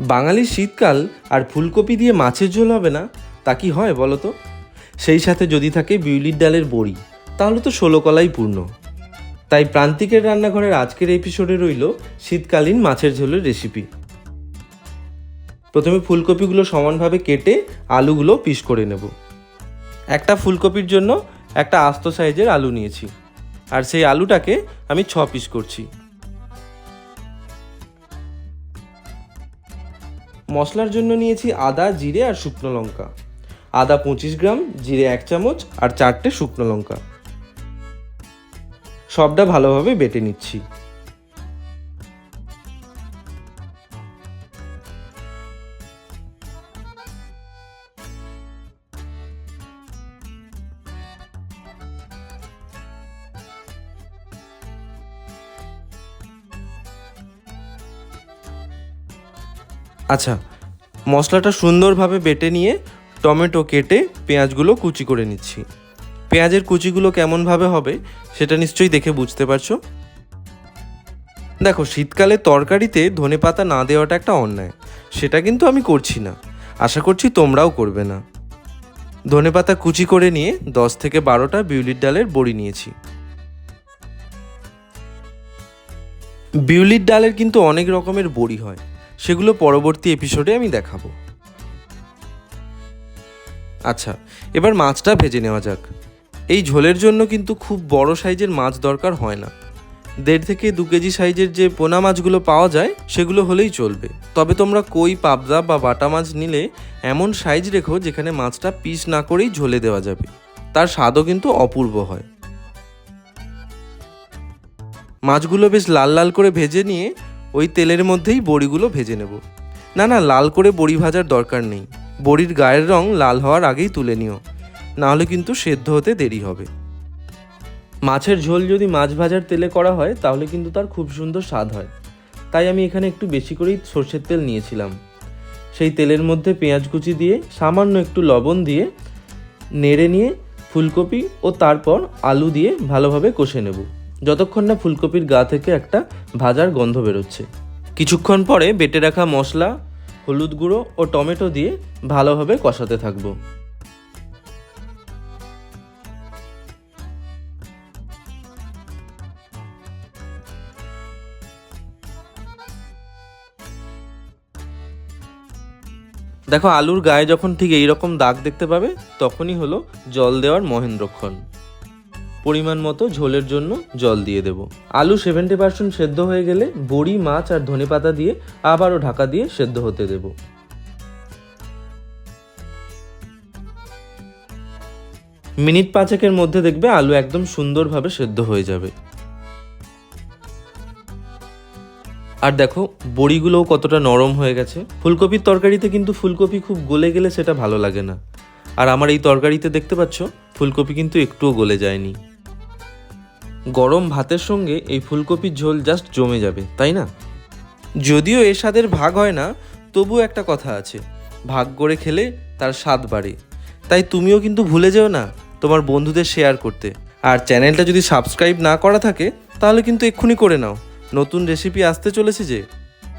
বাঙালির শীতকাল আর ফুলকপি দিয়ে মাছের ঝোল হবে না? তা কি হয় বলো তো? সেই সাথে যদি থাকে বিউলির ডালের বড়ি, তাহলে তো ষোলো কলাই পূর্ণ। তাই প্রান্তিকের রান্নাঘরের আজকের এপিসোডে রইল শীতকালীন মাছের ঝোলের রেসিপি প্রথমে ফুলকপিগুলো সমানভাবে কেটে আলুগুলো পিস করে নেব। একটা ফুলকপির জন্য একটা আস্ত সাইজের আলু নিয়েছি। আর সেই আলুটাকে আমি ছ পিস করছি। মশলার জন্য নিয়েছি আদা, জিরে আর শুকনো লঙ্কা। আদা পঁচিশ গ্রাম, জিরে এক চামচ আর চারটে শুকনো লঙ্কা। সবটা ভালোভাবে বেটে নিচ্ছি। আচ্ছা মশলাটা সুন্দরভাবে বেটে নিয়ে টমেটো কেটে পেঁয়াজগুলো কুচি করে নিচ্ছি। পেঁয়াজের কুচিগুলো কেমনভাবে হবে সেটা নিশ্চয়ই দেখে বুঝতে পারছ? দেখো, শীতকালে তরকারিতে ধনেপাতা না দেওয়াটা একটা অন্যায়। সেটা কিন্তু আমি করছি না। আশা করছি তোমরাও করবে না। ধনেপাতা কুচি করে নিয়ে দশ থেকে বারোটা বিউলির ডালের বড়ি নিয়েছি। বিউলির ডালের কিন্তু অনেক রকমের বড়ি হয়। সেগুলো পরবর্তী এপিসোডে আমি দেখাবো। আচ্ছা এবার মাছটা ভেজে নেওয়া যাক। এই ঝোলের জন্য কিন্তু খুব বড় সাইজের মাছ দরকার হয় না। দেড় থেকে দু কেজি সাইজের যে পোনা মাছগুলো পাওয়া যায়, সেগুলো হলেই চলবে। তবে তোমরা কই, পাবদা বা বাটা মাছ নিলে এমন সাইজ রেখো যেখানে মাছটা পিস না করেই ঝোলে দেওয়া যাবে। তার স্বাদও কিন্তু অপূর্ব হয়। মাছগুলো বেশ লাল লাল করে ভেজে নিয়ে ওই তেলের মধ্যেই বড়িগুলো ভেজে নেব। না না, লাল করে বড়ি ভাজার দরকার নেই। বড়ির গায়ের রং লাল হওয়ার আগেই তুলে নিও। নাহলে কিন্তু সেদ্ধ হতে দেরি হবে। মাছের ঝোল যদি মাছ ভাজার তেলে করা হয়, তাহলে কিন্তু তার খুব সুন্দর স্বাদ হয়। তাই আমি এখানে একটু বেশি করেই সর্ষের তেল নিয়েছিলাম। সেই তেলের মধ্যে পেঁয়াজ কুচি দিয়ে সামান্য একটু লবণ দিয়ে নেড়ে নিয়ে ফুলকপি ও তারপর আলু দিয়ে ভালোভাবে কষে নেব। যতক্ষণ না ফুলকপির গা থেকে একটা ভাজার গন্ধ বেরোচ্ছে। কিছুক্ষণ পরে বেটে রাখা মশলা, হলুদ গুঁড়ো ও টমেটো দিয়ে ভালোভাবে কষাতে থাকব। দেখো, আলুর গায়ে যখন ঠিক এইরকম দাগ দেখতে পাবে, তখনই হলো জল দেওয়ার মহেন্দ্রক্ষণ। পরিমাণ মতো ঝোলের জন্য জল দিয়ে দেব। আলু সেভেন্টি পার্সেন্ট সেদ্ধ হয়ে গেলে বড়ি, মাছ আর ধনেপাতা দিয়ে আবারও ঢাকা দিয়ে সেদ্ধ হতে দেব। মিনিট পাঁচেকের মধ্যে দেখবে আলু একদম সুন্দরভাবে সেদ্ধ হয়ে যাবে। আর দেখো, বড়িগুলোও কতটা নরম হয়ে গেছে। ফুলকপির তরকারিতে কিন্তু ফুলকপি খুব গলে গেলে সেটা ভালো লাগে না। আর আমার এই তরকারিতে দেখতে পাচ্ছ, ফুলকপি কিন্তু একটুও গলে যায়নি। গরম ভাতের সঙ্গে এই ফুলকপির ঝোল জাস্ট জমে যাবে, তাই না? যদিও এর স্বাদের ভাগ হয় না তবু একটা কথা আছে। ভাগ করে খেলে তার স্বাদ বাড়ে। তাই তুমিও কিন্তু ভুলে যেও না তোমার বন্ধুদের শেয়ার করতে। আর চ্যানেলটা যদি সাবস্ক্রাইব না করা থাকে, তাহলে কিন্তু এক্ষুনি করে নাও। নতুন রেসিপি আসতে চলেছে যে।